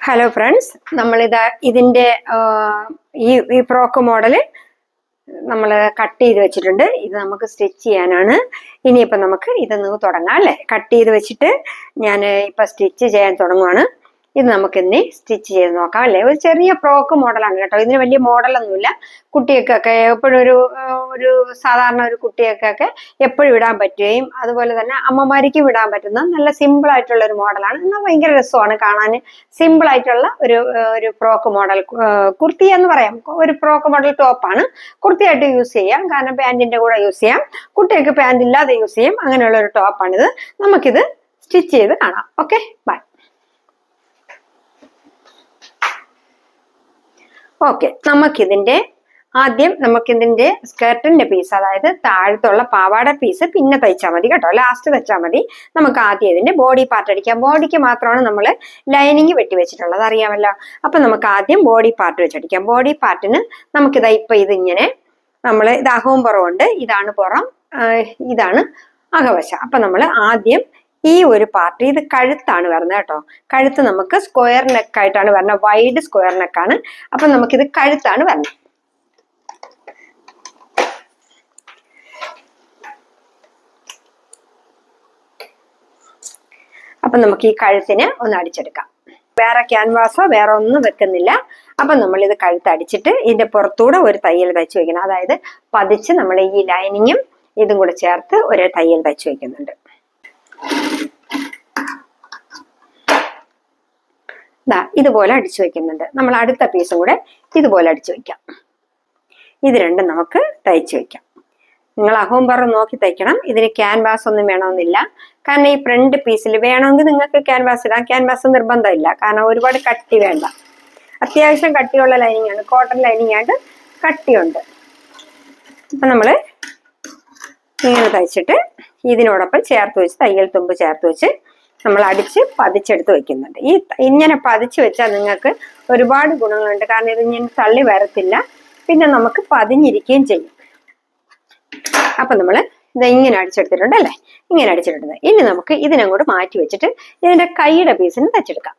Hello friends നമ്മളിത് ഇതിന്റെ ആ, ഈ ഈ ഫ്രോക്ക് മോഡൽ നമ്മൾ കട്ട് ചെയ്ത് വെച്ചിട്ടുണ്ട്. ഇത് നമുക്ക് സ്റ്റിച്ച് ചെയ്യാനാണ്. ഇനിയിപ്പോൾ നമുക്ക് ഇത് നിന്ന് തുടങ്ങാം അല്ലേ? കട്ട് ചെയ്ത് വെച്ചിട്ട് ഞാൻ ഇപ്പം സ്റ്റിച്ച് ചെയ്യാൻ തുടങ്ങുവാണ്. ഇത് നമുക്ക് ഇനി സ്റ്റിച്ച് ചെയ്ത് നോക്കാം അല്ലേ? ഒരു ചെറിയ ഫ്രോക്ക് മോഡലാണ് കേട്ടോ. ഇതിന് വലിയ മോഡലൊന്നുമില്ല കുട്ടികൾക്കൊക്കെ എപ്പോഴും ഒരു ഒരു സാധാരണ ഒരു കുട്ടികൾക്കൊക്കെ എപ്പോഴും ഇടാൻ പറ്റുകയും അതുപോലെ തന്നെ അമ്മമാരിക്കും ഇടാൻ പറ്റുന്ന നല്ല സിമ്പിൾ ആയിട്ടുള്ള ഒരു മോഡലാണ് എന്നാൽ ഭയങ്കര രസമാണ് കാണാൻ. സിമ്പിൾ ആയിട്ടുള്ള ഒരു ഒരു ഫ്രോക്ക് മോഡൽ കുർത്തി എന്ന് പറയാം. ഒരു ഫ്രോക്ക് മോഡൽ ടോപ്പാണ് കുർത്തിയായിട്ട് യൂസ് ചെയ്യാം. കാരണം പാന്റിന്റെ കൂടെ യൂസ് ചെയ്യാം. കുട്ടികൾക്ക് പാന്റ് ഇല്ലാതെ യൂസ് ചെയ്യാം. അങ്ങനെയുള്ള ഒരു ടോപ്പാണിത് നമുക്കിത് സ്റ്റിച്ച് ചെയ്ത് കാണാം. ഓക്കെ ബൈ ഓക്കെ നമുക്കിതിന്റെ ആദ്യം നമുക്കിതിന്റെ സ്കേർട്ടിന്റെ പീസ് അതായത് താഴത്തുള്ള പാവാട പീസ് പിന്നെ തയ്ച്ചാൽ മതി കേട്ടോ. ലാസ്റ്റ് തയ്ച്ചാൽ മതി. നമുക്ക് ആദ്യം ഇതിന്റെ ബോഡി പാർട്ട് അടിക്കാം. ബോഡിക്ക് മാത്രമാണ് നമ്മൾ ലൈനിങ് വെട്ടി വെച്ചിട്ടുള്ളത്. അറിയാമല്ലോ? അപ്പൊ നമുക്ക് ആദ്യം ബോഡി പാർട്ട് വെച്ചടിക്കാം ബോഡി പാർട്ടിന് നമുക്കിതാ ഇപ്പൊ ഇതിങ്ങനെ നമ്മൾ ഇത് അഹവും പുറമുണ്ട് ഇതാണ് പുറം. ഇതാണ് അകവശം. അപ്പൊ നമ്മൾ ആദ്യം ഈ ഒരു പാർട്ടി ഇത് കഴുത്താണ് വരുന്നത് കേട്ടോ. കഴുത്ത് നമുക്ക് സ്ക്വയർ നെക്ക് ആയിട്ടാണ് വരുന്നത്. വൈഡ് സ്ക്വയർ നെക്കാണ് അപ്പൊ നമുക്കിത് കഴുത്താണ് വരുന്നത്. അപ്പൊ നമുക്ക് ഈ കഴുത്തിന് ഒന്ന് അടിച്ചെടുക്കാം. വേറെ ക്യാൻവാസോ വേറെ ഒന്നും വെക്കുന്നില്ല. അപ്പൊ നമ്മൾ ഇത് കഴുത്ത് അടിച്ചിട്ട് ഇതിന്റെ പുറത്തൂടെ ഒരു തയ്യൽ തയ്ച്ചു വെക്കണം. അതായത് പതിച്ച് നമ്മൾ ഈ ലൈനിങ്ങും ഇതും കൂടെ ചേർത്ത് ഒരു തയ്യൽ തയ്ച്ചു വെക്കുന്നുണ്ട്. ദാ ഇതുപോലെ അടിച്ചു വെക്കുന്നുണ്ട്. നമ്മൾ അടുത്ത പീസും കൂടെ ഇതുപോലെ അടിച്ചു വെക്കാം. ഇത് രണ്ടും നമുക്ക് തയ്ച്ചു വെക്കാം. നിങ്ങൾ അഹോം പറ നോക്കി തയ്ക്കണം. ഇതിന് ക്യാൻവാസ് ഒന്നും വേണമെന്നില്ല. കാരണം ഈ ഫ്രണ്ട് പീസിൽ വേണമെങ്കിൽ നിങ്ങൾക്ക് ക്യാൻവാസ് ഇടാം. ക്യാൻവാസ് നിർബന്ധമില്ല. കാരണം ഒരുപാട് കട്ടി വേണ്ട. അത്യാവശ്യം കട്ടിയുള്ള ലൈനിങ് ആണ്. കോട്ടൺ ലൈനിങ് ആയിട്ട് കട്ടിയുണ്ട്. അപ്പൊ നമ്മൾ ഇങ്ങനെ തയ്ച്ചിട്ട് ഇതിനോടൊപ്പം ചേർത്ത് വെച്ച് തയ്യൽ തുമ്പ് ചേർത്ത് വെച്ച് നമ്മൾ അടിച്ച് പതിച്ചെടുത്ത് വെക്കുന്നുണ്ട്. ഈ ഇങ്ങനെ പതിച്ച് വെച്ചാൽ നിങ്ങൾക്ക് ഒരുപാട് ഗുണങ്ങളുണ്ട്. കാരണം ഇത് ഇങ്ങനെ തള്ളി വരത്തില്ല. പിന്നെ നമുക്ക് പതിഞ്ഞിരിക്കുകയും ചെയ്യും. അപ്പൊ നമ്മൾ ഇത് ഇങ്ങനെ അടിച്ചെടുത്തിട്ടുണ്ട് അല്ലേ? ഇങ്ങനെ അടിച്ചെടുത്തത് ഇനി നമുക്ക് ഇതിനങ്ങോട്ട് മാറ്റി വെച്ചിട്ട് ഇതിന്റെ കൈയുടെ പീസിന് തച്ചെടുക്കാം.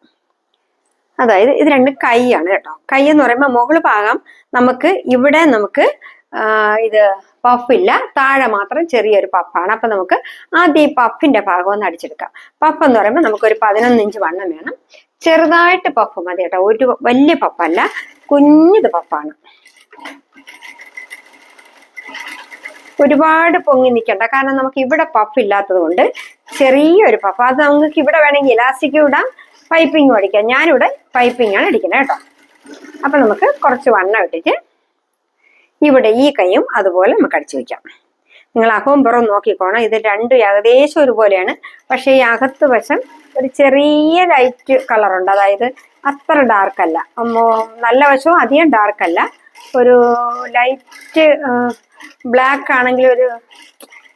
അതായത് ഇത് രണ്ട് കൈയാണ് കേട്ടോ. കൈ എന്ന് പറയുമ്പോൾ മുകൾ ഭാഗം നമുക്ക് ഇവിടെ നമുക്ക് ഇത് പഫില്ല. താഴെ മാത്രം ചെറിയൊരു പഫാണ്. അപ്പൊ നമുക്ക് ആദ്യം ഈ പഫിന്റെ ഭാഗം ഒന്ന് അടിച്ചെടുക്കാം. പഫ് എന്ന് പറയുമ്പോൾ നമുക്ക് ഒരു പതിനൊന്ന് ഇഞ്ച് വണ്ണം വേണം. ചെറുതായിട്ട് പഫ് മതി കേട്ടോ. ഒരു വലിയ പഫല്ല. കുഞ്ഞിത് പഫാണ്. ഒരുപാട് പൊങ്ങി നിൽക്കണ്ട കാരണം നമുക്ക് ഇവിടെ പഫ് ഇല്ലാത്തത് കൊണ്ട് ചെറിയൊരു പഫ്. അത് നമുക്ക് ഇവിടെ വേണമെങ്കിൽ ഇലാസ്റ്റിക്കും ഇടാം. പൈപ്പിങ്ങും അടിക്കാം. ഞാനിവിടെ പൈപ്പിംഗ് ആണ് അടിക്കുന്നത് കേട്ടോ. അപ്പൊ നമുക്ക് കുറച്ച് വണ്ണം ഇട്ടിട്ട് ഇവിടെ ഈ കൈയും അതുപോലെ നമുക്ക് അടിച്ചു വെക്കാം നിങ്ങൾ അകവും പുറവും നോക്കിക്കോണം. ഇത് രണ്ടും ഏകദേശം ഒരുപോലെയാണ്. പക്ഷേ ഈ അകത്ത് വശം ഒരു ചെറിയ ലൈറ്റ് കളറുണ്ട് അതായത് അത്ര ഡാർക്ക് അല്ല. മോ- നല്ല വശവും അധികം ഡാർക്ക് അല്ല. ഒരു ലൈറ്റ് ബ്ലാക്ക് ആണെങ്കിൽ ഒരു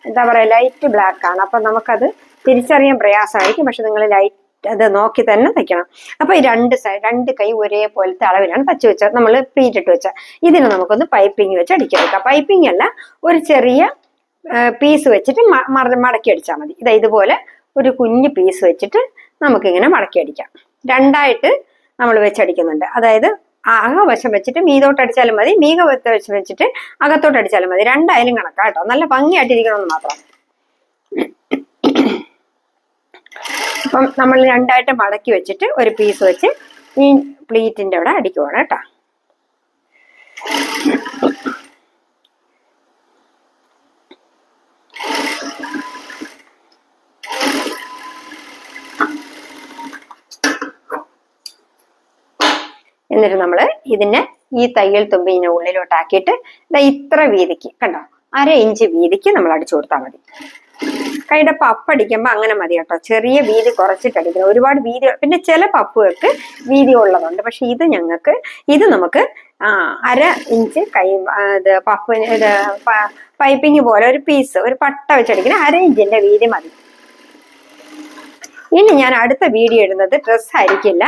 എന്താ പറയുക ലൈറ്റ് ബ്ലാക്ക് ആണ്. അപ്പം നമുക്കത് തിരിച്ചറിയാൻ പ്രയാസമായിരിക്കും. പക്ഷെ നിങ്ങൾ ലൈറ്റ് അത് നോക്കി തന്നെ തയ്ക്കണം അപ്പൊ ഈ രണ്ട് സൈഡ് രണ്ട് കൈ ഒരേപോലത്തെ അളവിലാണ് തച്ച് വെച്ചത്. നമ്മൾ പ്ലീറ്റ് ഇട്ട് വെച്ച. ഇതിന് നമുക്കൊന്ന് പൈപ്പിംഗ് വെച്ച് അടിച്ചെടുക്കാം പൈപ്പിംഗ് അല്ല ഒരു ചെറിയ പീസ് വെച്ചിട്ട് മടക്കി അടിച്ചാൽ മതി. ഇതാ ഇതുപോലെ ഒരു കുഞ്ഞു പീസ് വെച്ചിട്ട് നമുക്കിങ്ങനെ മടക്കി അടിക്കാം. രണ്ടായിട്ട് നമ്മൾ വെച്ചടിക്കുന്നുണ്ട്. അതായത് അകവശം വെച്ചിട്ട് മീതോട്ട് അടിച്ചാലും മതി മീക വശം വെച്ചിട്ട് അകത്തോട്ട് അടിച്ചാലും മതി. രണ്ടായാലും കണക്കാട്ടോ. നല്ല ഭംഗിയായിട്ടിരിക്കണമെന്ന് മാത്രം. അപ്പം നമ്മൾ രണ്ടായിട്ട് മടക്കി വെച്ചിട്ട് ഒരു പീസ് വെച്ച് ഈ പ്ലീറ്റിന്റെ അവിടെ അടിക്കുവാണ് കേട്ടോ. എന്നിട്ട് നമ്മൾ ഇതിനെ ഈ തയ്യൽ തുമ്പ് ഇതിനെ ഉള്ളിലോട്ടാക്കിയിട്ട് ഇത്ര വീതിക്ക് കണ്ടോ? അര ഇഞ്ച് വീതിക്ക് നമ്മൾ അടിച്ചു കൊടുത്താൽ മതി. കൈയുടെ പപ്പ് അടിക്കുമ്പോൾ അങ്ങനെ മതി കേട്ടോ. ചെറിയ വീതി കുറച്ചിട്ട് അടിക്കണം. ഒരുപാട് വീതി പിന്നെ ചില പപ്പുകൾക്ക് വീതി ഉള്ളതുണ്ട്. പക്ഷെ ഇത് ഞങ്ങൾക്ക് ഇത് നമുക്ക് ആ അര ഇഞ്ച് കൈ ഇത് പപ്പിന് ഇത് പൈപ്പിങ് പോലെ ഒരു പീസ് ഒരു പട്ട വെച്ചടിക്കണം. അര ഇഞ്ചിന്റെ വീതി മതി. ഇനി ഞാൻ അടുത്ത വീഡിയോ ഇടുന്നത് ഡ്രസ് ആയിരിക്കില്ല.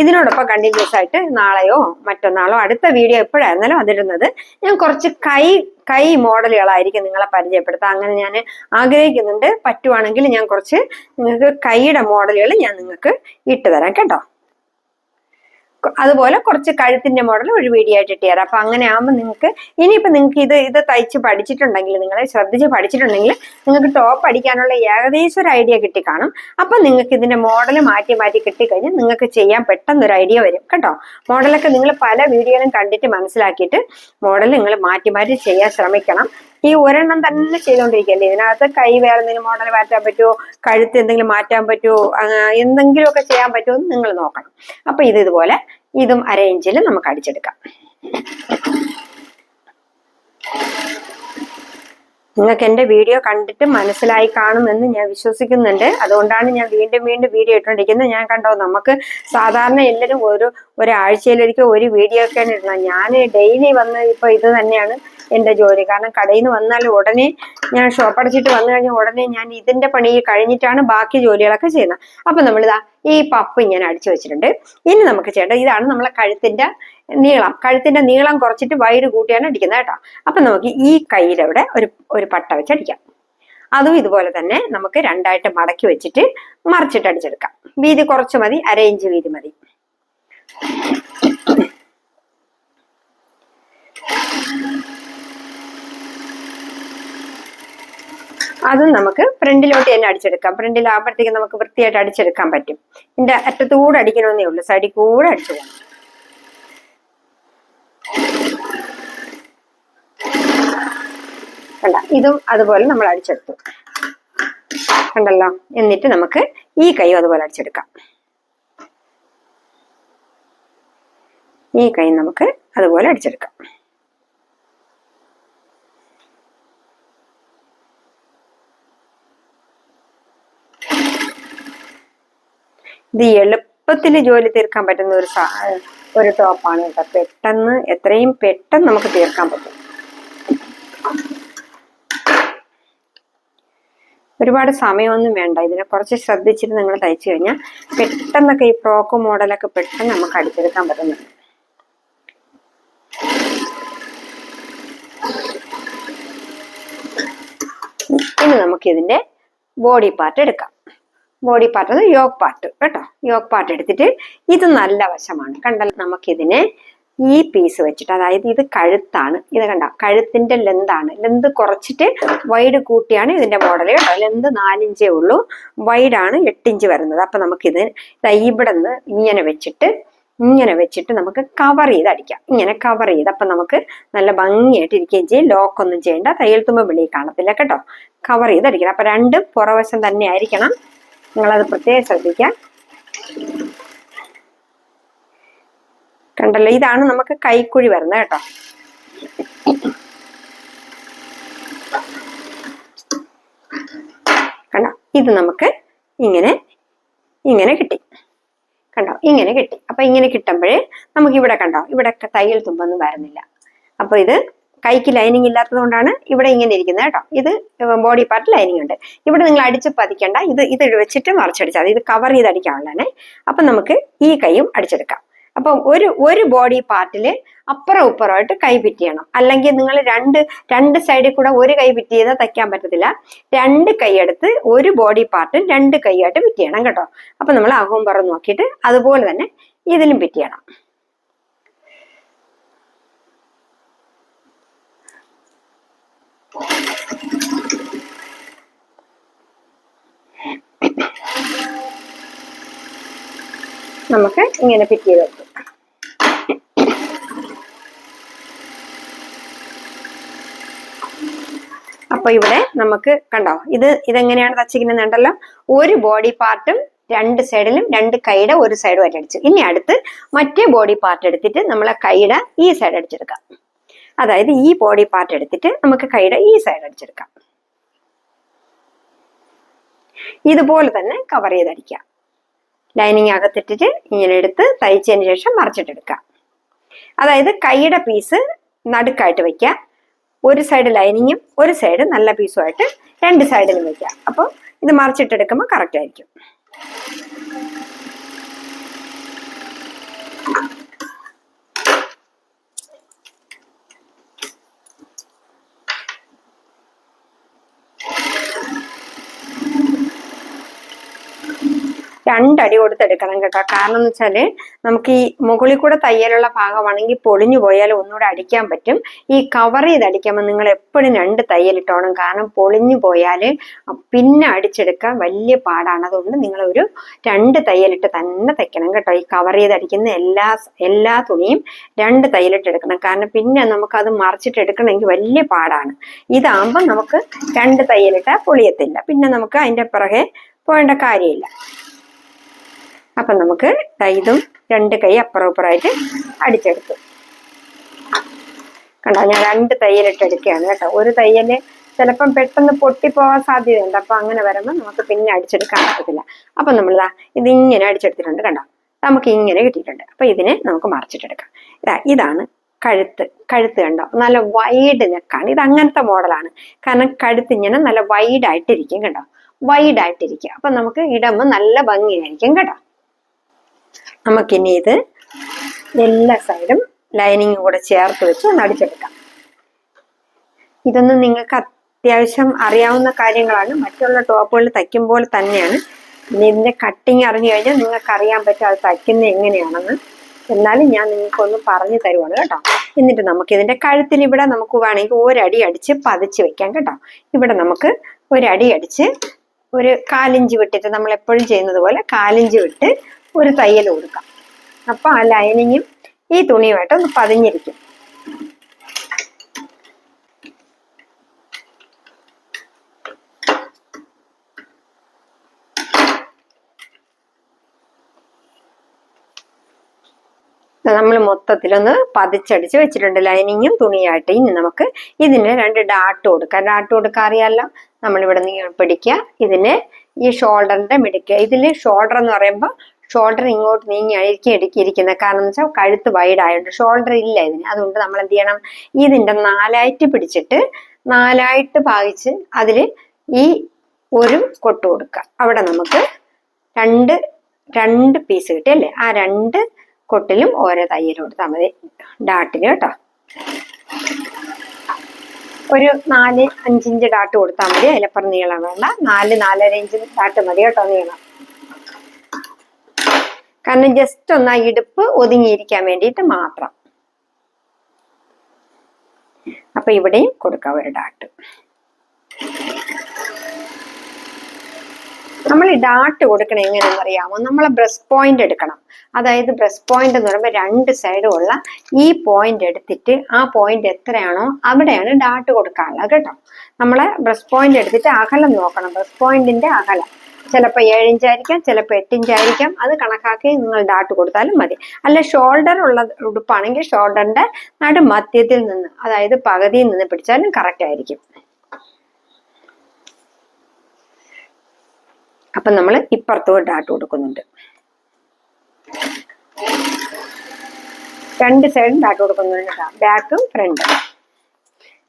ഇതിനോടൊപ്പം കണ്ടിന്യൂസ് ആയിട്ട് നാളെയോ മറ്റന്നാളോ അടുത്ത വീഡിയോ എപ്പോഴായിരുന്നാലും അതിടുന്നത് ഞാൻ കുറച്ച് കൈ കൈ മോഡലുകളായിരിക്കും നിങ്ങളെ പരിചയപ്പെടുത്താം അങ്ങനെ ഞാൻ ആഗ്രഹിക്കുന്നുണ്ട്. പറ്റുവാണെങ്കിൽ ഞാൻ കുറച്ച് നിങ്ങൾക്ക് കൈയുടെ മോഡലുകൾ ഞാൻ നിങ്ങൾക്ക് ഇട്ട് തരാം കേട്ടോ. അതുപോലെ കുറച്ച് കഴുത്തിന്റെ മോഡൽ ഒരു വീഡിയോ ആയിട്ട് ഇട്ടുതരാം അപ്പൊ അങ്ങനെ ആകുമ്പോൾ നിങ്ങൾക്ക് ഇനിയിപ്പോ നിങ്ങൾക്ക് ഇത് ഇത് തയ്ച്ച് പഠിച്ചിട്ടുണ്ടെങ്കിൽ നിങ്ങൾ ശ്രദ്ധിച്ച് പഠിച്ചിട്ടുണ്ടെങ്കിൽ നിങ്ങൾക്ക് ടോപ്പ് അടിക്കാനുള്ള ഏകദേശം ഒരു ഐഡിയ കിട്ടി കാണും അപ്പൊ നിങ്ങൾക്ക് ഇതിന്റെ മോഡൽ മാറ്റി മാറ്റി കിട്ടിക്കഴിഞ്ഞാൽ നിങ്ങൾക്ക് ചെയ്യാൻ പെട്ടെന്ന് ഒരു ഐഡിയ വരും കേട്ടോ. മോഡലൊക്കെ നിങ്ങൾ പല വീഡിയോയിലും കണ്ടിട്ട് മനസ്സിലാക്കിയിട്ട് മോഡൽ നിങ്ങൾ മാറ്റി മാറ്റി ചെയ്യാൻ ശ്രമിക്കണം. ഈ ഒരെണ്ണം തന്നെ ചെയ്തുകൊണ്ടിരിക്കുകയല്ലേ ഇതിനകത്ത് കൈ വേറെ എന്തെങ്കിലും മോഡൽ മാറ്റാൻ പറ്റുമോ കഴുത്ത് എന്തെങ്കിലും മാറ്റാൻ പറ്റുമോ എന്തെങ്കിലുമൊക്കെ ചെയ്യാൻ പറ്റുമോ എന്ന് നിങ്ങൾ നോക്കണം. അപ്പൊ ഇത് ഇതുപോലെ ഇതും അരയിഞ്ചിൽ നമുക്ക് അടിച്ചെടുക്കാം. നിങ്ങൾക്ക് എന്റെ വീഡിയോ കണ്ടിട്ട് മനസ്സിലായി കാണുമെന്ന് ഞാൻ വിശ്വസിക്കുന്നുണ്ട്. അതുകൊണ്ടാണ് ഞാൻ വീണ്ടും വീണ്ടും വീഡിയോ ഇട്ടുകൊണ്ടിരിക്കുന്നത്. ഞാൻ കണ്ടോ നമുക്ക് സാധാരണ എല്ലാവരും ഒരു ഒരാഴ്ചയിലൊരിക്കൽ ഒരു വീഡിയോ ഒക്കെയാണ് ഇടുന്നത്. ഞാൻ ഡെയിലി വന്ന് ഇപ്പൊ ഇത് തന്നെയാണ് എന്റെ ജോലി. കാരണം കടയിൽ നിന്ന് വന്നാൽ ഉടനെ ഞാൻ ഷോപ്പ് അടച്ചിട്ട് വന്നു കഴിഞ്ഞാൽ ഉടനെ ഞാൻ ഇതിന്റെ പണി കഴിഞ്ഞിട്ടാണ് ബാക്കി ജോലികളൊക്കെ ചെയ്യുന്നത്. അപ്പൊ നമ്മളിതാ ഈ പപ്പ് ഇങ്ങനെ അടിച്ചു വെച്ചിട്ടുണ്ട്. ഇനി നമുക്ക് ചെയ്യേണ്ടത് ഇതാണ് നമ്മളെ കഴുത്തിന്റെ നീളം. കഴുത്തിന്റെ നീളം കുറച്ചിട്ട് വയറ് കൂട്ടിയാണ് അടിക്കുന്നത് കേട്ടോ. അപ്പൊ നമുക്ക് ഈ കയ്യിലവിടെ ഒരു ഒരു പട്ട വെച്ച് അടിക്കാം. അതും ഇതുപോലെ തന്നെ നമുക്ക് രണ്ടായിട്ട് മടക്കി വെച്ചിട്ട് മറിച്ചിട്ട് അടിച്ചെടുക്കാം. വീതി കുറച്ച് മതി അര ഇഞ്ച് വീതി മതി. അതും നമുക്ക് ഫ്രണ്ടിലോട്ട് തന്നെ അടിച്ചെടുക്കാം. ഫ്രണ്ടിൽ ഫ്രണ്ടിലാകുമ്പോഴത്തേക്ക് നമുക്ക് വൃത്തിയായിട്ട് അടിച്ചെടുക്കാൻ പറ്റും. ഇതിന്റെ അറ്റത്തുകൂടെ അടിക്കണമെന്നേ ഉള്ളൂ. സൈഡിൽ കൂടെ അടിച്ചു കണ്ട? ഇതും അതുപോലെ നമ്മൾ അടിച്ചെടുത്തു. കണ്ടല്ലോ? എന്നിട്ട് നമുക്ക് ഈ കൈയും അതുപോലെ അടിച്ചെടുക്കാം. ഈ കൈ നമുക്ക് അതുപോലെ അടിച്ചെടുക്കാം. ഇത് എളുപ്പത്തിൽ ജോലി തീർക്കാൻ പറ്റുന്ന ഒരു ഒരു ടോപ്പാണ് കേട്ടോ. പെട്ടെന്ന് എത്രയും പെട്ടെന്ന് നമുക്ക് തീർക്കാൻ പറ്റും. ഒരുപാട് സമയമൊന്നും വേണ്ട. ഇതിനെ കുറച്ച് ശ്രദ്ധിച്ചിട്ട് നിങ്ങൾ തയ്ച്ചു കഴിഞ്ഞാൽ പെട്ടെന്നൊക്കെ ഈ ഫ്രോക്ക് മോഡലൊക്കെ പെട്ടെന്ന് നമുക്ക് അടിച്ചെടുക്കാൻ പറ്റുന്നുണ്ട്. ഇനി നമുക്ക് ഇതിന്റെ ബോഡി പാർട്ട് എടുക്കാം. ബോഡി പാർട്ട് അത് യോഗ് പാർട്ട് കേട്ടോ? യോഗ് പാർട്ട് എടുത്തിട്ട് ഇത് നല്ല വശമാണ്. കണ്ടല്ലോ നമുക്കിതിനെ ഈ പീസ് വെച്ചിട്ട് അതായത് ഇത് കഴുത്താണ്. ഇത് കണ്ട കഴുത്തിന്റെ ലെന്താണ് ലെന്ത് കുറച്ചിട്ട് വൈഡ് കൂട്ടിയാണ് ഇതിന്റെ മോഡൽ കേട്ടോ? ലെന്ത് നാലിഞ്ചേ ഉള്ളൂ. വൈഡാണ് എട്ടിഞ്ച് വരുന്നത്. അപ്പൊ നമുക്കിത് ഇവിടെ നിന്ന് ഇങ്ങനെ വെച്ചിട്ട് ഇങ്ങനെ വെച്ചിട്ട് നമുക്ക് കവർ ചെയ്ത് അടിക്കാം. ഇങ്ങനെ കവർ ചെയ്ത് അപ്പൊ നമുക്ക് നല്ല ഭംഗിയായിട്ട് ഇരിക്കുകയും ചെയ്യും. ലോക്കൊന്നും ചെയ്യേണ്ട. തയ്യൽ തുമ്പ് വെളിയിൽ കാണത്തില്ല. കേട്ടോ? കവർ ചെയ്ത് അടിക്കണം. അപ്പൊ രണ്ടും പുറവശം തന്നെ ആയിരിക്കണം. നിങ്ങളത് പ്രത്യേകം ശ്രദ്ധിക്കാം. കണ്ടല്ലോ ഇതാണ് നമുക്ക് കൈക്കുഴി വരുന്നത് കേട്ടോ. കണ്ടോ ഇത് നമുക്ക് ഇങ്ങനെ ഇങ്ങനെ കിട്ടി. കണ്ടോ ഇങ്ങനെ കിട്ടി. അപ്പൊ ഇങ്ങനെ കിട്ടുമ്പോഴേ നമുക്ക് ഇവിടെ കണ്ടോ ഇവിടെ തയ്യൽ തുമ്പൊന്നും വരുന്നില്ല. അപ്പൊ ഇത് കൈക്ക് ലൈനിങ് ഇല്ലാത്തത് കൊണ്ടാണ് ഇവിടെ ഇങ്ങനെ ഇരിക്കുന്നത് കേട്ടോ. ഇത് ബോഡി പാർട്ട് ലൈനിങ് ഉണ്ട്. ഇവിടെ നിങ്ങൾ അടിച്ച് പതിക്കണ്ട. ഇത് ഇത് വെച്ചിട്ട് മറിച്ചടിച്ചാൽ ഇത് കവർ ചെയ്ത് അടിക്കാനുള്ളതാണ്. അപ്പൊ നമുക്ക് ഈ കൈയും അടിച്ചെടുക്കാം. അപ്പം ഒരു ഒരു ബോഡി പാർട്ടിൽ അപ്പുറം ഇപ്പുറമായിട്ട് കൈ ഫിറ്റ് ചെയ്യണം. അല്ലെങ്കിൽ നിങ്ങൾ രണ്ട് രണ്ട് സൈഡിൽ കൂടെ ഒരു കൈ ഫിറ്റ് ചെയ്താൽ തയ്ക്കാൻ പറ്റത്തില്ല. രണ്ട് കൈയെടുത്ത് ഒരു ബോഡി പാർട്ടിൽ രണ്ട് കൈയായിട്ട് ഫിറ്റ് ചെയ്യണം കേട്ടോ. അപ്പൊ നമ്മൾ അകവും പുറം നോക്കിയിട്ട് അതുപോലെ തന്നെ ഇതിലും ഫിറ്റ് ചെയ്യണം. നമുക്ക് ഇങ്ങനെ ഫിറ്റ് ചെയ്ത് വെക്കും. അപ്പൊ ഇവിടെ നമുക്ക് കണ്ടോ ഇത് ഇതെങ്ങനെയാണ് തച്ചിരിക്കുന്നുണ്ടല്ലോ ഒരു ബോഡി പാർട്ടും രണ്ട് സൈഡിലും രണ്ട് കൈയുടെ ഒരു സൈഡും ആയിട്ട് അടിച്ചു. ഇനി അടുത്ത് മറ്റേ ബോഡി പാർട്ട് എടുത്തിട്ട് നമ്മളെ കൈയുടെ ഈ സൈഡ് അടിച്ചെടുക്കാം. അതായത് ഈ ബോഡി പാർട്ട് എടുത്തിട്ട് നമുക്ക് കൈയുടെ ഈ സൈഡ് അടിച്ചെടുക്കാം. ഇതുപോലെ തന്നെ കവർ ചെയ്തടിക്കാം. ലൈനിങ് അകത്തിട്ടിട്ട് ഇങ്ങനെ എടുത്ത് തയ്ച്ചതിന് ശേഷം മറിച്ചിട്ടെടുക്കാം. അതായത് കൈയുടെ പീസ് നടുക്കായിട്ട് വെക്കാം ഒരു സൈഡ് ലൈനിങ്ങും ഒരു സൈഡ് നല്ല പീസുമായിട്ട് രണ്ട് സൈഡിലും വെക്കാം അപ്പോൾ ഇത് മറിച്ചിട്ടെടുക്കുമ്പോൾ കറക്റ്റ് ആയിരിക്കും. രണ്ടടി കൊടുത്തെടുക്കണം കേട്ടോ. കാരണം എന്ന് വെച്ചാൽ നമുക്ക് ഈ മുകളിൽ കൂടെ തയ്യലുള്ള ഭാഗമാണെങ്കിൽ പൊളിഞ്ഞു പോയാൽ ഒന്നുകൂടെ അടിക്കാൻ പറ്റും. ഈ കവർ ചെയ്ത് അടിക്കുമ്പോൾ നിങ്ങൾ എപ്പോഴും രണ്ട് തയ്യലിട്ടോണം കാരണം പൊളിഞ്ഞു പോയാൽ പിന്നെ അടിച്ചെടുക്കാൻ വലിയ പാടാണ്. അതുകൊണ്ട് നിങ്ങൾ ഒരു രണ്ട് തയ്യലിട്ട് തന്നെ തയ്ക്കണം കേട്ടോ. ഈ കവർ ചെയ്ത് അടിക്കുന്ന എല്ലാ എല്ലാ തുണിയും രണ്ട് തയ്യലിട്ട് എടുക്കണം. കാരണം പിന്നെ നമുക്ക് അത് മറിച്ചിട്ട് എടുക്കണമെങ്കിൽ വലിയ പാടാണ്. ഇതാകുമ്പോൾ നമുക്ക് രണ്ട് തയ്യലിട്ടാൽ പൊളിയത്തില്ല. പിന്നെ നമുക്ക് അതിന്റെ പുറകെ പോകേണ്ട കാര്യമില്ല. അപ്പം നമുക്ക് ഇതും രണ്ട് കൈ അപ്പുറം ഇപ്പുറമായിട്ട് അടിച്ചെടുത്തു. കണ്ടോ ഞാൻ രണ്ട് തയ്യലിട്ട് എടുക്കുകയാണ് കേട്ടോ. ഒരു തയ്യൽ ചിലപ്പം പെട്ടെന്ന് പൊട്ടിപ്പോവാൻ സാധ്യതയുണ്ട്. അപ്പൊ അങ്ങനെ വരുമ്പോൾ നമുക്ക് പിന്നെ അടിച്ചെടുക്കാൻ പറ്റത്തില്ല. അപ്പൊ നമ്മൾ ദാ ഇത് ഇങ്ങനെ അടിച്ചെടുത്തിട്ടുണ്ട് കണ്ടോ. നമുക്ക് ഇങ്ങനെ കിട്ടിയിട്ടുണ്ട്. അപ്പൊ ഇതിനെ നമുക്ക് മറിച്ചിട്ടെടുക്കാം. ഇതാ ഇതാണ് കഴുത്ത്. കഴുത്ത് കണ്ടോ നല്ല വൈഡ് നെക്കാണ് ഇത് അങ്ങനത്തെ മോഡലാണ് കാരണം കഴുത്ത് ഇങ്ങനെ നല്ല വൈഡായിട്ടിരിക്കും കേട്ടോ കണ്ടോ. വൈഡ് ആയിട്ടിരിക്കും. അപ്പൊ നമുക്ക് ഇടുമ്പോൾ നല്ല ഭംഗിയായിരിക്കും കേട്ടോ നമുക്കിനി ഇത് എല്ലാ സൈഡും ലൈനിങ് കൂടെ ചേർത്ത് വെച്ച് ഒന്ന് അടിച്ചെടുക്കാം. ഇതൊന്നും നിങ്ങൾക്ക് അത്യാവശ്യം അറിയാവുന്ന കാര്യങ്ങളാണ്. മറ്റുള്ള ടോപ്പുകൾ തയ്ക്കുമ്പോൾ തന്നെയാണ്. ഇനി ഇതിന്റെ കട്ടിങ് അറിഞ്ഞു കഴിഞ്ഞാൽ നിങ്ങൾക്ക് അറിയാൻ പറ്റും അത് തയ്ക്കുന്നത് എങ്ങനെയാണെന്ന്. എന്നാലും ഞാൻ നിങ്ങൾക്കൊന്ന് പറഞ്ഞു തരുവാണ് കേട്ടോ. എന്നിട്ട് നമുക്ക് ഇതിന്റെ കഴുത്തിൽ ഇവിടെ നമുക്ക് വേണമെങ്കിൽ ഒരടി അടിച്ച് പതിച്ച് വെക്കാം കേട്ടോ. ഇവിടെ നമുക്ക് ഒരടി അടിച്ച് ഒരു കാലിഞ്ച് വിട്ടിട്ട് നമ്മൾ എപ്പോഴും ചെയ്യുന്നത് പോലെ കാലിഞ്ച് വിട്ട് ഒരു തയ്യൽ കൊടുക്കാം. അപ്പൊ ആ ലൈനിങ്ങും ഈ തുണിയുമായിട്ട് ഒന്ന് പതിഞ്ഞിരിക്കും. നമ്മൾ മൊത്തത്തിലൊന്ന് പതിച്ചടിച്ച് വെച്ചിട്ടുണ്ട് ലൈനിങ്ങും തുണിയായിട്ട്. ഇനി നമുക്ക് ഇതിന് രണ്ട് ഡാട്ട് കൊടുക്കാം. ഡാട്ട് കൊടുക്കാൻ അറിയാമല്ലോ നമ്മളിവിടെ നീ പിടിക്കുക. ഇതിന് ഈ ഷോൾഡറിന്റെ മിടിക്കുക ഇതിൽ ഷോൾഡർ എന്ന് പറയുമ്പോൾ ഷോൾഡർ ഇങ്ങോട്ട് നീങ്ങി അഴുക്കി അടുക്കിയിരിക്കുന്നത് കാരണം എന്ന് വെച്ചാൽ കഴുത്ത് വൈഡ് ആയതുകൊണ്ട് ഷോൾഡർ ഇല്ല ഇതിന്. അതുകൊണ്ട് നമ്മൾ എന്ത് ചെയ്യണം? ഇതിന്റെ നാലായിട്ട് പിടിച്ചിട്ട് നാലായിട്ട് ഭാഗിച്ച് അതിൽ ഈ ഒരു കൊട്ട് കൊടുക്കുക. അവിടെ നമുക്ക് രണ്ട് രണ്ട് പീസ് കിട്ടി അല്ലേ? ആ രണ്ട് കൊട്ടിലും ഓരോ തയ്യൽ കൊടുത്താൽ മതി. ഡാട്ടിൽ കേട്ടോ. ഒരു നാല് അഞ്ചിഞ്ച് ഡാട്ട് കൊടുത്താൽ മതി. അതിലപ്പുറം നീളം വേണ്ട. നാല് നാലര ഇഞ്ച് ഡാട്ട് മതി കേട്ടോ നീളം. കാരണം ജസ്റ്റ് ഒന്ന് ആ ഇടുപ്പ് ഒതുങ്ങിയിരിക്കാൻ വേണ്ടിയിട്ട് മാത്രം. അപ്പൊ ഇവിടെയും കൊടുക്കാം ഒരു ഡാട്ട് നമ്മൾ ഈ ഡാട്ട് കൊടുക്കണം എങ്ങനെയെന്ന് അറിയാമോ? നമ്മളെ ബ്രസ്റ്റ് പോയിന്റ് എടുക്കണം. അതായത് ബ്രസ്റ്റ് പോയിന്റ് എന്ന് പറയുമ്പോൾ രണ്ട് സൈഡും ഉള്ള ഈ പോയിന്റ് എടുത്തിട്ട് ആ പോയിന്റ് എത്രയാണോ അവിടെയാണ് ഡാട്ട് കൊടുക്കാനുള്ളത് കേട്ടോ. നമ്മളെ ബ്രസ്റ്റ് പോയിന്റ് എടുത്തിട്ട് അകലം നോക്കണം. ബ്രസ്റ്റ് പോയിന്റിന്റെ അകലം. ചിലപ്പോൾ ഏഴ് ഇഞ്ചായിരിക്കാം ചിലപ്പോൾ എട്ട് ഇഞ്ചായിരിക്കാം അത് കണക്കാക്കി നിങ്ങൾ ഡാട്ട് കൊടുത്താലും മതി. അല്ല ഷോൾഡർ ഉള്ള ഉടുപ്പാണെങ്കിൽ ഷോൾഡറിന്റെ നടു മധ്യത്തിൽ നിന്ന് അതായത് പകുതിയിൽ നിന്ന് പിടിച്ചാലും കറക്റ്റ് ആയിരിക്കും. അപ്പൊ നമ്മൾ ഇപ്പുറത്തോട്ട് ഡാട്ട് കൊടുക്കുന്നുണ്ട്. രണ്ട് സൈഡും ഡാട്ട് കൊടുക്കുന്നുണ്ട് ബാക്കും ഫ്രണ്ടും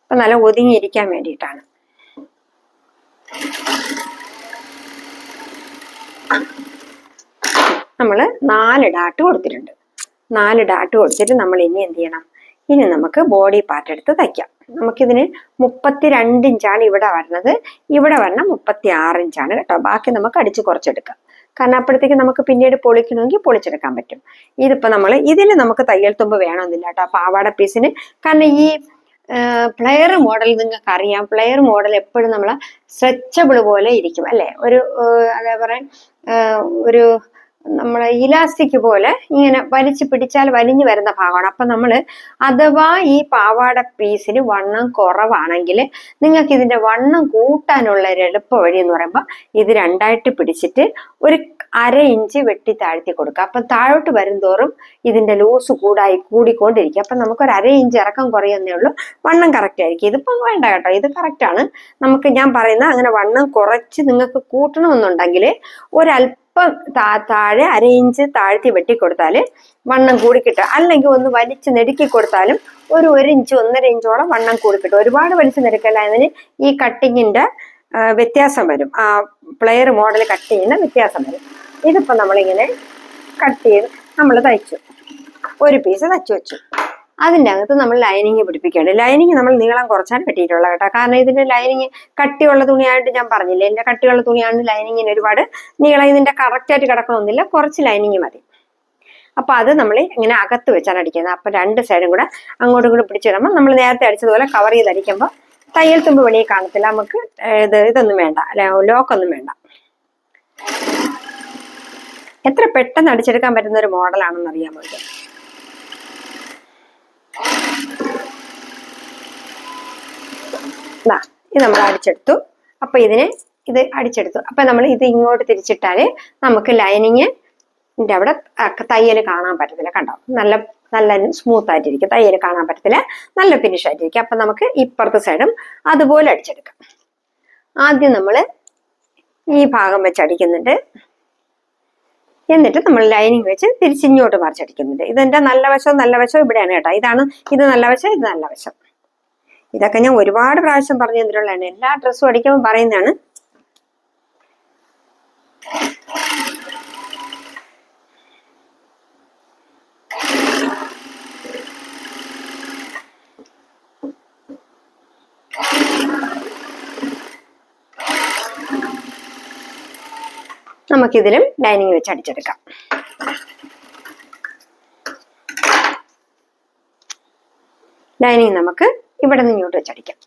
അപ്പൊ നല്ല ഒതുങ്ങിയിരിക്കാൻ വേണ്ടിയിട്ടാണ്. നമ്മൾ നാല് ഡാട്ട് കൊടുത്തിട്ടുണ്ട്. നാല് ഡാട്ട് കൊടുത്തിട്ട് നമ്മൾ ഇനി എന്ത് ചെയ്യണം? ഇനി നമുക്ക് ബോഡി പാർട്ട് എടുത്ത് തയ്ക്കാം. നമുക്കിതിന് മുപ്പത്തി രണ്ട് ഇഞ്ചാണ് ഇവിടെ വരുന്നത് ഇവിടെ വരണം മുപ്പത്തി ആറ് ഇഞ്ചാണ് കേട്ടോ. ബാക്കി നമുക്ക് അടിച്ച് കുറച്ചെടുക്കാം. കാരണം അപ്പോഴത്തേക്ക് നമുക്ക് പിന്നീട് പൊളിക്കണമെങ്കിൽ പൊളിച്ചെടുക്കാൻ പറ്റും. ഇതിപ്പോൾ നമ്മൾ ഇതിൽ നമുക്ക് തയ്യൽ തുമ്പ് വേണമെന്നില്ല കേട്ടോ. പാവാട പീസിന് കാരണം ഈ പ്ലെയർ മോഡൽ നിങ്ങൾക്ക് അറിയാം പ്ലെയർ മോഡൽ എപ്പോഴും നമ്മൾ സ്ട്രെച്ചബിൾ പോലെ ഇരിക്കും. അല്ലേ? ഒരു അതേ പറയാൻ ഒരു നമ്മളെ ഇലാസ്റ്റിക് പോലെ ഇങ്ങനെ വലിച്ചു പിടിച്ചാൽ വലിഞ്ഞു വരുന്ന ഭാഗമാണ്. അപ്പൊ നമ്മൾ അഥവാ ഈ പാവാട പീസിന് വണ്ണം കുറവാണെങ്കിൽ നിങ്ങൾക്ക് ഇതിന്റെ വണ്ണം കൂട്ടാനുള്ള ഒരു എളുപ്പ വഴി എന്ന് പറയുമ്പോൾ ഇത് രണ്ടായിട്ട് പിടിച്ചിട്ട് ഒരു അര ഇഞ്ച് വെട്ടി താഴ്ത്തി കൊടുക്കുക. അപ്പം താഴോട്ട് വരുംതോറും ഇതിന്റെ ലൂസ് കൂടായി കൂടിക്കൊണ്ടിരിക്കും അപ്പൊ നമുക്ക് ഒരു അര ഇഞ്ച് ഇറക്കം കുറയുന്നേ ഉള്ളൂ. വണ്ണം കറക്റ്റ് ആയിരിക്കും. ഇതിപ്പോ വേണ്ട കേട്ടോ. ഇത് കറക്റ്റ് ആണ്. നമുക്ക് ഞാൻ പറയുന്ന അങ്ങനെ വണ്ണം കുറച്ച് നിങ്ങൾക്ക് കൂട്ടണമെന്നുണ്ടെങ്കിൽ ഒരല്പം താ താഴെ അര ഇഞ്ച് താഴ്ത്തി വെട്ടിക്കൊടുത്താൽ വണ്ണം കൂടി കിട്ടും. അല്ലെങ്കിൽ ഒന്ന് വലിച്ചു നെടുക്കി കൊടുത്താലും ഒരു ഒരു ഇഞ്ച് ഒന്നര ഇഞ്ചോളം വണ്ണം കൂടി കിട്ടും. ഒരുപാട് വലിച്ചു നെടുക്കല്ല അതിന് ഈ കട്ടിങ്ങിന്റെ വ്യത്യാസം വരും. ആ പ്ലെയർ മോഡൽ കട്ട് ചെയ്യുന്ന വ്യത്യാസം വരും. ഇതിപ്പോ നമ്മളിങ്ങനെ കട്ട് ചെയ്ത് നമ്മൾ തയ്ച്ചു. ഒരു പീസ് തയ്ച്ചു വെച്ചു. അതിന്റെ അകത്ത് നമ്മൾ ലൈനിങ് പിടിപ്പിക്കുകയാണ് ലൈനിങ് നമ്മൾ നീളം കുറച്ചാൽ കെട്ടിയിട്ടുള്ളത് കേട്ടോ. കാരണം ഇതിന്റെ ലൈനിങ് കട്ടിയുള്ള തുണിയായിട്ട് ഞാൻ പറഞ്ഞില്ല? എന്റെ കട്ടിയുള്ള തുണിയാണ് ലൈനിങ്ങിന് ഒരുപാട് നീളം. ഇതിന്റെ കറക്റ്റായിട്ട് കിടക്കണമെന്നില്ല കുറച്ച് ലൈനിങ് മതി. അപ്പോൾ അത് നമ്മൾ ഇങ്ങനെ അകത്ത് വെച്ചാണ് അടിക്കുന്നത്. അപ്പോൾ രണ്ട് സൈഡും കൂടെ അങ്ങോട്ടും കൂടി പിടിച്ചിടുമ്പോൾ നമ്മൾ നേരത്തെ അടിച്ചതുപോലെ കവർ ചെയ്ത് അടിക്കുമ്പോൾ തയ്യൽ തുമ്പ് പണിയെ കാണത്തില്ല. നമുക്ക് ഇത് ഇതൊന്നും വേണ്ട. ലോക്കൊന്നും വേണ്ട. എത്ര പെട്ടെന്ന് അടിച്ചെടുക്കാൻ പറ്റുന്ന ഒരു മോഡലാണെന്ന് അറിയാൻ അറിയാമോ ഇത് നമ്മൾ അടിച്ചെടുത്തു. അപ്പൊ ഇതിന് ഇത് അടിച്ചെടുത്തു. അപ്പൊ നമ്മൾ ഇത് ഇങ്ങോട്ട് തിരിച്ചിട്ടാൽ നമുക്ക് ലൈനിങ് അവിടെ തയ്യൽ കാണാൻ പറ്റത്തില്ല കണ്ടോ? നല്ല നല്ല സ്മൂത്ത് ആയിട്ടിരിക്കും. തയ്യൽ കാണാൻ പറ്റത്തില്ല. നല്ല ഫിനിഷ് ആയിട്ടിരിക്കും. അപ്പൊ നമുക്ക് ഇപ്പുറത്തെ സൈഡും അതുപോലെ അടിച്ചെടുക്കാം. ആദ്യം നമ്മൾ ഈ ഭാഗം വെച്ച് അടിക്കുന്നുണ്ട്. എന്നിട്ട് നമ്മൾ ലൈനിങ് വെച്ച് തിരിച്ചിങ്ങോട്ട് മറിച്ചടിക്കുന്നുണ്ട്. ഇതെന്റെ നല്ല വശവും നല്ല വശവും ഇവിടെയാണ് കേട്ടോ. ഇതാണ് ഇത് നല്ല വശം ഇത് നല്ല വശം. ഇതൊക്കെ ഞാൻ ഒരുപാട് പ്രാവശ്യം പറഞ്ഞു തന്നിട്ടുള്ളതാണ് എല്ലാ ഡ്രസ്സും അടിക്കുമ്പോൾ പറയുന്നതാണ്. നമുക്കിതിലും ലൈനിങ് വെച്ച് അടിച്ചെടുക്കാം. ലൈനിങ് നമുക്ക് ഇവിടെ നിന്ന് ഇങ്ങോട്ട് വെച്ചടിക്കാം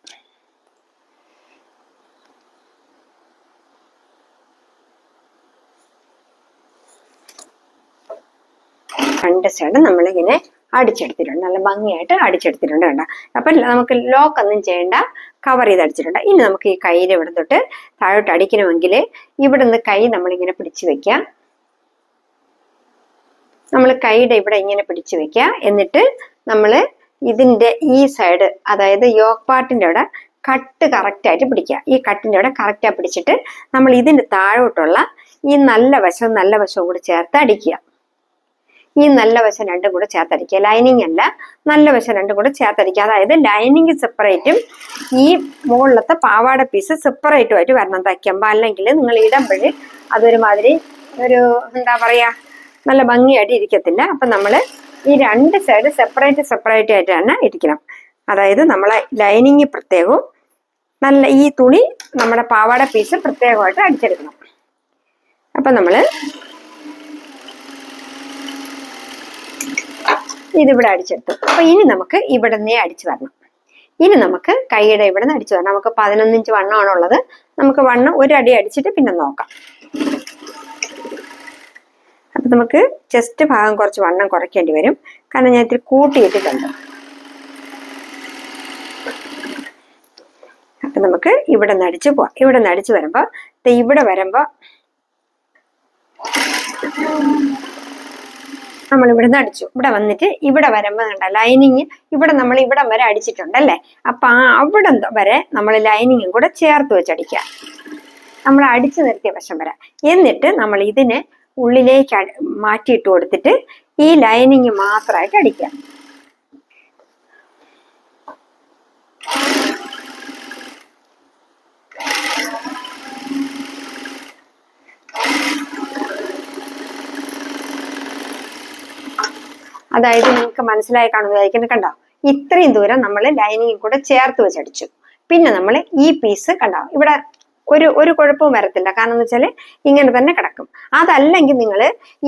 രണ്ട് സൈഡ് നമ്മളിങ്ങനെ അടിച്ചെടുത്തിട്ടുണ്ട്. നല്ല ഭംഗിയായിട്ട് അടിച്ചെടുത്തിട്ടുണ്ട് കേട്ടോ. അപ്പൊ നമുക്ക് ലോക്ക് ഒന്നും ചെയ്യേണ്ട. കവർ ചെയ്ത് അടിച്ചിട്ടുണ്ട്. ഇനി നമുക്ക് ഈ കയ്യിൽ ഇവിടെ തൊട്ട് താഴോട്ട് അടിക്കണമെങ്കിൽ ഇവിടെ നിന്ന് കൈ നമ്മളിങ്ങനെ പിടിച്ചു വെക്കാം. നമ്മൾ കൈയുടെ ഇവിടെ ഇങ്ങനെ പിടിച്ചു വെക്കുക എന്നിട്ട് നമ്മൾ ഇതിന്റെ ഈ സൈഡ് അതായത് യോഗ് പാർട്ടിന്റെ അവിടെ കട്ട് കറക്റ്റായിട്ട് പിടിക്കുക ഈ കട്ടിന്റെ അവിടെ കറക്റ്റായി പിടിച്ചിട്ട് നമ്മൾ ഇതിന്റെ താഴോട്ടുള്ള ഈ നല്ല വശവും നല്ല വശവും കൂടി ചേർത്ത് അടിക്കുക. ഈ നല്ല വശം രണ്ടും കൂടെ ചേർത്തടിക്കുക. ലൈനിങ് അല്ല നല്ല വശം രണ്ടും കൂടെ ചേർത്തടിക്കുക. അതായത് ലൈനിങ് സെപ്പറേറ്റും ഈ മുകളിലത്തെ പാവാട പീസ് സെപ്പറേറ്റും ആയിട്ട് വരണം. തയ്ക്കുമ്പോൾ അല്ലെങ്കിൽ നിങ്ങൾ ഇടുമ്പോൾ അതൊരുമാതിരി ഒരു എന്താ പറയുക നല്ല ഭംഗിയായിട്ട് ഇരിക്കത്തില്ല. അപ്പം നമ്മൾ ഈ രണ്ട് സൈഡ് സെപ്പറേറ്റ് സെപ്പറേറ്റ് ആയിട്ട് തന്നെ ഇരിക്കണം. അതായത് നമ്മളെ ലൈനിങ് പ്രത്യേകവും നല്ല ഈ തുണി നമ്മുടെ പാവാട പീസ് പ്രത്യേകമായിട്ട് അടിച്ചെടുക്കണം. അപ്പം നമ്മൾ ഇതിവിടെ അടിച്ചെടുത്തു. അപ്പൊ ഇനി നമുക്ക് ഇവിടെ നിന്നേ അടിച്ചു വരണം. ഇനി നമുക്ക് കൈയുടെ ഇവിടെ നിന്ന് അടിച്ചു വരണം. നമുക്ക് പതിനൊന്ന് ഇഞ്ച് വണ്ണമാണുള്ളത് നമുക്ക് വണ്ണം ഒരു അടി അടിച്ചിട്ട് പിന്നെ നോക്കാം. അപ്പൊ നമുക്ക് ചെസ്റ്റ് ഭാഗം കുറച്ച് വണ്ണം കുറയ്ക്കേണ്ടി വരും. കാരണം ഞാൻ ഇത്തിരി കൂട്ടിയിട്ടിട്ടുണ്ട്. അപ്പൊ നമുക്ക് ഇവിടെ നിന്ന് അടിച്ചു പോവാം. ഇവിടെ നിന്ന് അടിച്ചു വരുമ്പോ ഇവിടെ വരുമ്പോ നമ്മൾ ഇവിടുന്ന് അടിച്ചു. ഇവിടെ വന്നിട്ട് ഇവിടെ വരുമ്പോ കണ്ട ലൈനിങ് ഇവിടെ നമ്മൾ ഇവിടം വരെ അടിച്ചിട്ടുണ്ടല്ലേ? അപ്പൊ ആ അവിടെ വരെ നമ്മൾ ലൈനിങ്ങും കൂടെ ചേർത്ത് വെച്ചടിക്കുക. നമ്മൾ അടിച്ചു നിർത്തിയ വശം വരെ. എന്നിട്ട് നമ്മൾ ഇതിനെ ഉള്ളിലേക്ക് മാറ്റിയിട്ട് കൊടുത്തിട്ട് ഈ ലൈനിങ് മാത്രമായിട്ട് അടിക്കുക. അതായത് നിങ്ങൾക്ക് മനസ്സിലായി കാണുന്നതായിരിക്കും കണ്ടോ? ഇത്രയും ദൂരം നമ്മൾ ലൈനിങ് കൂടെ ചേർത്ത് വെച്ചടിച്ചു. പിന്നെ നമ്മൾ ഈ പീസ് കണ്ടോ? ഇവിടെ ഒരു ഒരു കുഴപ്പവും വരത്തില്ല. കാരണം എന്ന് വെച്ചാൽ ഇങ്ങനെ തന്നെ കിടക്കും. അതല്ലെങ്കിൽ നിങ്ങൾ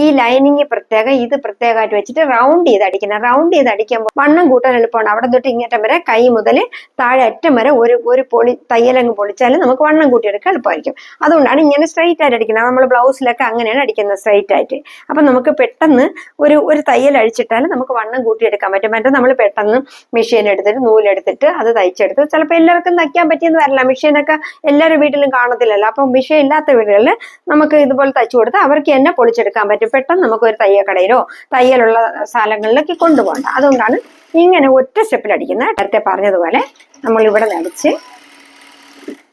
ഈ ലൈനിങ് പ്രത്യേകം ഇത് പ്രത്യേകമായിട്ട് വെച്ചിട്ട് റൗണ്ട് ചെയ്ത് അടിക്കണം. റൗണ്ട് ചെയ്ത് അടിക്കുമ്പോൾ വണ്ണം കൂട്ടാൻ എളുപ്പമാണ്. അവിടെ തൊട്ട് ഇങ്ങേറ്റം വരെ കൈ മുതൽ താഴെ അറ്റം വരെ ഒരു ഒരു പൊളി തയ്യലങ്ങ് പൊളിച്ചാൽ നമുക്ക് വണ്ണം കൂട്ടിയെടുക്കാൻ എളുപ്പമായിരിക്കും. അതുകൊണ്ടാണ് ഇങ്ങനെ സ്ട്രൈറ്റ് ആയിട്ട് അടിക്കുന്നത് നമ്മൾ ബ്ലൗസിലൊക്കെ അങ്ങനെയാണ് അടിക്കുന്നത് സ്ട്രൈറ്റ് ആയിട്ട്. അപ്പം നമുക്ക് പെട്ടെന്ന് ഒരു ഒരു തയ്യൽ അഴിച്ചിട്ടാൽ നമുക്ക് വണ്ണം കൂട്ടിയെടുക്കാൻ പറ്റും. മറ്റേ നമ്മൾ പെട്ടെന്ന് മെഷീൻ എടുത്തിട്ട് നൂലെടുത്തിട്ട് അത് തയ്ച്ചെടുത്ത്. ചിലപ്പോൾ എല്ലാവർക്കും തയ്ക്കാൻ പറ്റിയെന്ന് വരില്ല. മെഷീനൊക്കെ എല്ലാവരുടെ വീട്ടിലും കാണത്തില്ലല്ലോ. അപ്പം വിഷയം ഇല്ലാത്ത വീടുകളിൽ നമുക്ക് ഇതുപോലെ തയ്ച്ചു കൊടുത്താൽ അവർക്ക് തന്നെ പൊളിച്ചെടുക്കാൻ പറ്റും. പെട്ടെന്ന് നമുക്ക് ഒരു തയ്യക്കടയിലോ തയ്യലുള്ള സ്ഥലങ്ങളിലൊക്കെ കൊണ്ടുപോകണ്ട. അതുകൊണ്ടാണ് ഇങ്ങനെ ഒറ്റ സ്റ്റെപ്പിൽ അടിക്കുന്നത് നേരത്തെ പറഞ്ഞതുപോലെ നമ്മൾ ഇവിടെ നടിച്ച്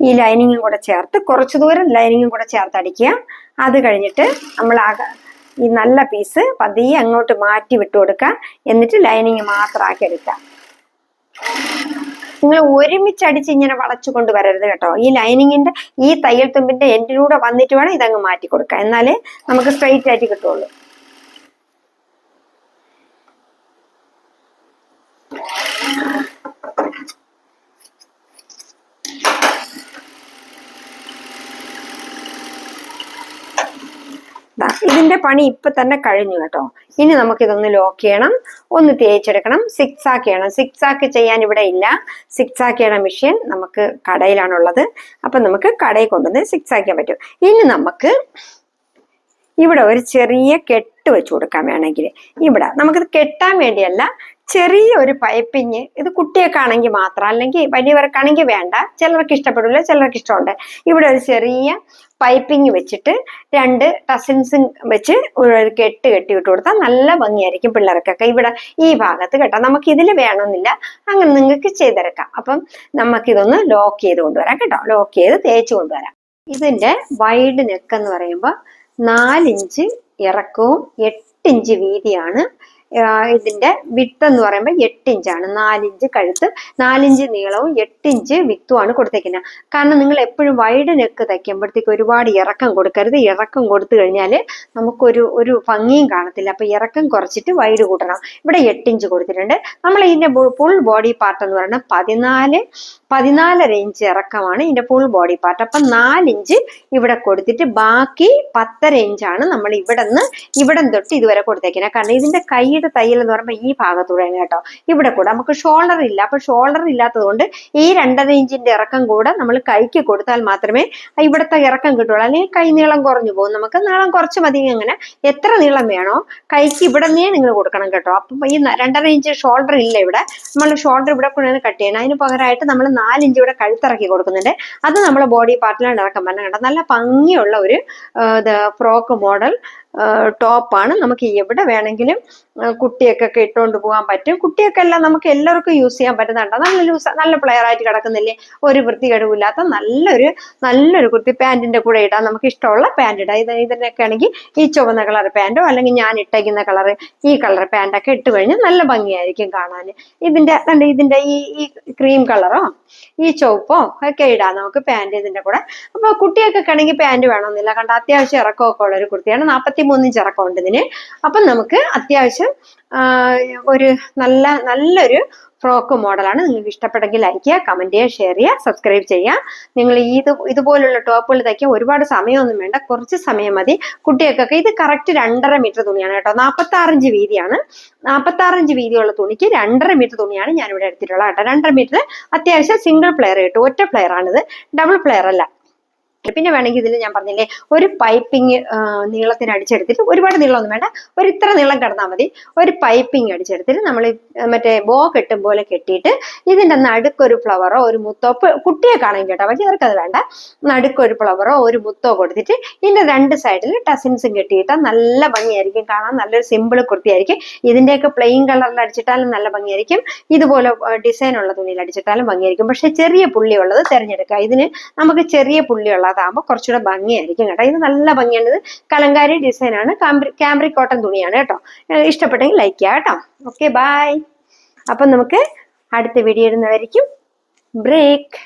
ഈ ലൈനിങ്ങും കൂടെ ചേർത്ത് കുറച്ച് ദൂരം ലൈനിങ്ങും കൂടെ ചേർത്ത് അടിക്കുക. അത് കഴിഞ്ഞിട്ട് നമ്മൾ ആ ഈ നല്ല പീസ് പതിയെ അങ്ങോട്ട് മാറ്റി വിട്ടു കൊടുക്കുക. എന്നിട്ട് ലൈനിങ് മാത്രമാക്കി എടുക്കുക. നിങ്ങൾ ഒരുമിച്ച് അടിച്ച് ഇങ്ങനെ വളച്ചു കൊണ്ടുവരരുത് കേട്ടോ. ഈ ലൈനിങ്ങിന്റെ ഈ തയ്യൽ തുമ്പിന്റെ എൻഡിലൂടെ വന്നിട്ട് വേണം ഇതങ്ങ് മാറ്റി കൊടുക്കുക എന്നാലേ നമുക്ക് സ്ട്രെയിറ്റ് ആയിട്ട് കിട്ടുള്ളൂ ഇതിന്റെ പണി ഇപ്പൊ തന്നെ കഴിഞ്ഞു കേട്ടോ. ഇനി നമുക്കിതൊന്ന് ലോക്ക് ചെയ്യണം. ഒന്ന് തേച്ചെടുക്കണം. സിക്സ് ആക്ക് ചെയ്യണം. സിക്സ് ആക്ക് ചെയ്യാൻ ഇവിടെ ഇല്ല. സിക്സ് ആക്ക് ചെയ്യണ മെഷീൻ നമുക്ക് കടയിലാണുള്ളത്. അപ്പൊ നമുക്ക് കടയിൽ കൊണ്ടുവന്ന് സിക്സ് ആക്കാൻ പറ്റും. ഇനി നമുക്ക് ഇവിടെ ഒരു ചെറിയ കെട്ട് വെച്ച് കൊടുക്കാൻ വേണമെങ്കിൽ. ഇവിടെ നമുക്കിത് കെട്ടാൻ വേണ്ടിയല്ല ചെറിയ ഒരു പൈപ്പിങ് ഇത് കുട്ടിയൊക്കെ മാത്രം അല്ലെങ്കിൽ വലിയവർക്കാണെങ്കിൽ വേണ്ട. ചിലർക്ക് ഇഷ്ടപ്പെടില്ല ചിലർക്ക് ഇഷ്ടമുണ്ട്. ഇവിടെ ഒരു ചെറിയ പൈപ്പിങ് വെച്ചിട്ട് രണ്ട് ടസിൻസും വെച്ച് ഒരു കെട്ട് കെട്ടി വിട്ട് കൊടുത്താൽ നല്ല ഭംഗിയായിരിക്കും പിള്ളേർക്കൊക്കെ. ഇവിടെ ഈ ഭാഗത്ത് കേട്ടോ നമുക്ക് ഇതിൽ വേണമെന്നില്ല. അങ്ങനെ നിങ്ങൾക്ക് ചെയ്തെടുക്കാം. അപ്പം നമുക്കിതൊന്ന് ലോക്ക് ചെയ്ത് കൊണ്ടുവരാം കേട്ടോ. ലോക്ക് ചെയ്ത് തേച്ച് കൊണ്ടുവരാം. ഇതിന്റെ വൈഡ് നെക്ക് എന്ന് പറയുമ്പോൾ നാലിഞ്ച് ഇറക്കവും എട്ട് ഇഞ്ച് വീതിയാണ് ഇതിന്റെ വിട്ട് എന്ന് പറയുമ്പോൾ എട്ട് ഇഞ്ചാണ് നാലിഞ്ച് കഴുത്ത് നാലിഞ്ച് നീളവും എട്ട് ഇഞ്ച് വിത്തുമാണ് കൊടുത്തേക്കുന്നത് കാരണം നിങ്ങൾ എപ്പോഴും വൈഡ് നെക്ക് തയ്ക്കുമ്പോഴത്തേക്ക് ഒരുപാട് ഇറക്കം കൊടുക്കരുത്. ഇറക്കം കൊടുത്തു കഴിഞ്ഞാൽ നമുക്കൊരു ഒരു ഭംഗിയും കാണത്തില്ല. അപ്പൊ ഇറക്കം കുറച്ചിട്ട് വൈഡ് കൂട്ടണം. ഇവിടെ എട്ട് ഇഞ്ച് കൊടുത്തിട്ടുണ്ട്. നമ്മൾ ഇതിന്റെ ഫുൾ ബോഡി പാർട്ട് എന്ന് പറയുന്നത് പതിനാല് പതിനാലര ഇഞ്ച് ഇറക്കമാണ് ഇതിന്റെ ഫുൾ ബോഡി പാർട്ട് അപ്പം നാലിഞ്ച് ഇവിടെ കൊടുത്തിട്ട് ബാക്കി പത്തര ഇഞ്ചാണ് നമ്മൾ ഇവിടെ നിന്ന് ഇവിടം തൊട്ട് ഇതുവരെ കൊടുത്തേക്കുന്നത് കാരണം ഇതിന്റെ കൈയുടെ തയ്യൽ എന്ന് പറയുമ്പോൾ ഈ ഭാഗത്തൂടെ കേട്ടോ. ഇവിടെ കൂടെ നമുക്ക് ഷോൾഡർ ഇല്ല. അപ്പൊ ഷോൾഡർ ഇല്ലാത്തതുകൊണ്ട് ഈ രണ്ടര ഇഞ്ചിന്റെ ഇറക്കം കൂടെ നമ്മൾ കൈക്ക് കൊടുത്താൽ മാത്രമേ ഇവിടുത്തെ ഇറക്കം കിട്ടുള്ളൂ. അല്ലെങ്കിൽ കൈ നീളം കുറഞ്ഞു പോകും. നമുക്ക് നീളം കുറച്ച് മതി അങ്ങനെ. എത്ര നീളം വേണോ കൈക്ക് ഇവിടെ നിന്നേ നിങ്ങൾ കൊടുക്കണം കേട്ടോ. അപ്പം ഈ രണ്ടര ഇഞ്ച് ഷോൾഡർ ഇല്ല ഇവിടെ. നമ്മൾ ഷോൾഡർ ഇവിടെ കൊണ്ടാണ് കട്ട് ചെയ്യണം. അതിന് പകരമായിട്ട് നമ്മൾ നാലിഞ്ച് ഇവിടെ കഴുത്തിറക്കി കൊടുക്കുന്നുണ്ട്. അത് നമ്മൾ ബോഡി പാർട്ടിലാണ് ഇറക്കം പറഞ്ഞ കേട്ടോ. നല്ല ഭംഗിയുള്ള ഒരു ഫ്രോക്ക് മോഡൽ ടോപ്പാണ് നമുക്ക് എവിടെ വേണമെങ്കിലും കുട്ടിയൊക്കെ ഇട്ടുകൊണ്ട് പോകാൻ പറ്റും. കുട്ടിയൊക്കെ എല്ലാം നമുക്ക് എല്ലാവർക്കും യൂസ് ചെയ്യാൻ പറ്റുന്നുണ്ട്. നല്ല ലൂസ് നല്ല പ്ലെയർ ആയിട്ട് കിടക്കുന്നില്ലേ? ഒരു വൃത്തി വൃത്തികേടുമില്ലാത്ത നല്ലൊരു നല്ലൊരു കുർത്തി പാന്റിന്റെ കൂടെ ഇടാൻ നമുക്ക് ഇഷ്ടമുള്ള പാന്റ് ഇടാം. ഇത് ഇതിനൊക്കെ ആണെങ്കിൽ ഈ ചുവന്ന കളർ പാന്റോ അല്ലെങ്കിൽ ഞാൻ ഇട്ടേക്കുന്ന കളർ ഈ കളർ പാന്റൊക്കെ ഇട്ട് കഴിഞ്ഞാൽ നല്ല ഭംഗിയായിരിക്കും കാണാൻ. ഇതിന്റെ ഇതിന്റെ ഈ ഈ ക്രീം കളറോ ഈ ചുവപ്പോ ഒക്കെ ഇടാം നമുക്ക് പാന്റ് ഇതിന്റെ കൂടെ. അപ്പോൾ കുട്ടിയൊക്കെ ആണെങ്കിൽ പാന്റ് വേണമെന്നില്ല. കണ്ട അത്യാവശ്യം ഇറക്കമൊക്കെ ഉള്ള ഒരു കുർത്തിയാണ്. നാൽപ്പത്തി മൂന്നിഞ്ച് ഇറക്കമുണ്ട് ഇതിന് അപ്പം നമുക്ക് അത്യാവശ്യം ഒരു നല്ല നല്ലൊരു ഫ്രോക്ക് മോഡലാണ് നിങ്ങൾക്ക് ഇഷ്ടപ്പെട്ടെങ്കിൽ ലൈക്ക് ചെയ്യുക കമന്റ് ചെയ്യുക ഷെയർ ചെയ്യുക സബ്സ്ക്രൈബ് ചെയ്യുക. നിങ്ങൾ ഇത് ഇതുപോലുള്ള ടോപ്പുകൾ തയ്ക്കാൻ ഒരുപാട് സമയമൊന്നും വേണ്ട. കുറച്ച് സമയം മതി. കുട്ടികൾക്കൊക്കെ ഇത് കറക്റ്റ് രണ്ടര മീറ്റർ തുണിയാണ് കേട്ടോ. നാൽപ്പത്തി ആറിഞ്ച് വീതിയാണ്. നാൽപ്പത്തി ആറിഞ്ച് വീതിയുള്ള തുണിക്ക് രണ്ടര മീറ്റർ തുണിയാണ് ഞാൻ ഇവിടെ എടുത്തിട്ടുള്ളത് കേട്ടോ. രണ്ടര മീറ്റർ അത്യാവശ്യം സിംഗിൾ പ്ലെയർ കിട്ടും. ഒറ്റ പ്ലെയർ ആണിത്. ഡബിൾ പ്ലെയർ അല്ല. പിന്നെ വേണമെങ്കിൽ ഇതിൽ ഞാൻ പറഞ്ഞില്ലേ ഒരു പൈപ്പിംഗ് നീളത്തിന് അടിച്ചെടുത്തിട്ട് ഒരുപാട് നീളമൊന്നും വേണ്ട. ഒരു ഇത്ര നീളം കിടന്നാൽ മതി. ഒരു പൈപ്പിംഗ് അടിച്ചെടുത്തിട്ട് നമ്മൾ മറ്റേ ബോ കെട്ടും പോലെ കെട്ടിയിട്ട് ഇതിന്റെ നടുക്കൊരു ഫ്ലവറോ ഒരു മുത്തോ കുട്ടിയെ കാണാൻ കേട്ടോ പക്ഷേ അവർക്കത് വേണ്ട. നടുക്കൊരു ഫ്ലവറോ ഒരു മുത്തോ കൊടുത്തിട്ട് ഇതിന്റെ രണ്ട് സൈഡിൽ ടസിൻസും കെട്ടിയിട്ടാൽ നല്ല ഭംഗിയായിരിക്കും കാണാൻ. നല്ലൊരു സിമ്പിൾ കുർത്തിയായിരിക്കും. ഇതിന്റെയൊക്കെ പ്ലെയിൻ കളറിൽ അടിച്ചിട്ടാലും നല്ല ഭംഗിയായിരിക്കും. ഇതുപോലെ ഡിസൈൻ ഉള്ള തുണിയിൽ അടിച്ചിട്ടാലും ഭംഗിയായിരിക്കും. പക്ഷേ ചെറിയ പുള്ളി പുള്ളിയുള്ളത് തിരഞ്ഞെടുക്കുക. ഇതിന് നമുക്ക് ചെറിയ പുള്ളിയുള്ളതാകുമ്പോൾ കുറച്ചുകൂടെ ഭംഗിയായിരിക്കും കേട്ടോ. ഇത് നല്ല ഭംഗിയാണ്. ഇത് കലങ്കാരി ഡിസൈനാണ് കാംബ്രി ക്യാമ്പ്രി കോട്ടൺ തുണിയാണ് കേട്ടോ. ഇഷ്ടപ്പെട്ടെങ്കിൽ ലൈക്ക് ചെയ്യാം കേട്ടോ. ഓക്കെ ബൈ അപ്പം നമുക്ക് അടുത്ത വീഡിയോ ഇടുന്നവരിക്കും ബ്രേക്ക്